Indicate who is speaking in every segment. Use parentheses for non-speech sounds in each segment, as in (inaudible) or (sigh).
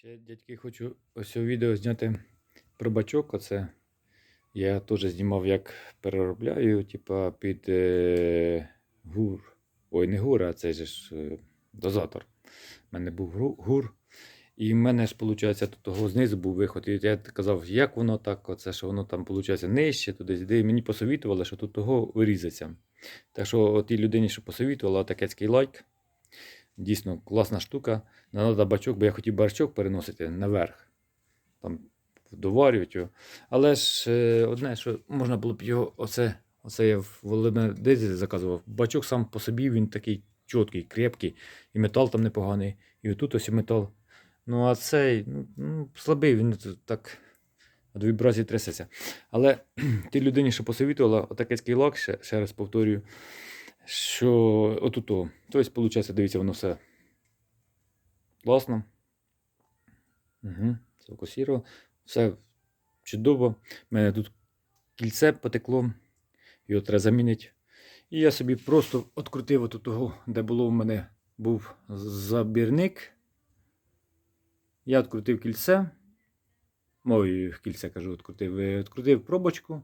Speaker 1: Ще, дядьки, хочу ось у відео зняти про бачок. Оце я теж знімав, як переробляю, типа під е, гур. Ой, не гур, а же ж е, дозатор. У мене був гур. І в мене ж, виходить, того знизу був виход. І я казав, як воно так, оце, що воно там, виходить, нижче туди. І мені посовітували, що тут того вирізаться. Так що тій людині, що посовітувала, такецький лайк. Дійсно класна штука. Не треба бачок, бо я хотів бачок переносити наверх. Там доварювати його. Але ж е, одне, що можна було б його, оце, оце я в Володимирі заказував. Бачок сам по собі він такий чіткий, крепкий, і метал там непоганий, і отут ось і метал. Ну, а цей ну, ну, слабий, він так від вібрації трясеться. Але (clears throat) тій людині, що посовітувала, отакецький лак, ще, ще раз повторюю, що отуто. Тобто, виходить, дивіться, воно все класно. Угу. Сфокусував. Все чудово. У мене тут кільце потекло, його треба замінити. І я собі просто відкрутив от того, де було в мене був забірник. Я відкрутив кільце. Ой, кільце кажу, відкрутив. Е, Відкрутив пробочку.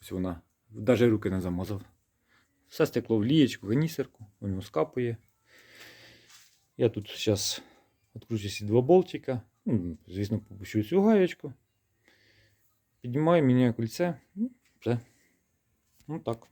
Speaker 1: Ось вона. Навіть руки не замазав. Все стекло в лієчку, в нісерку, воно скапує. Я тут зараз відкручу ці два болтика. Ну, звісно, попущу цю гаєчку. Піднімаю, міняю кільце. Все. Ну так.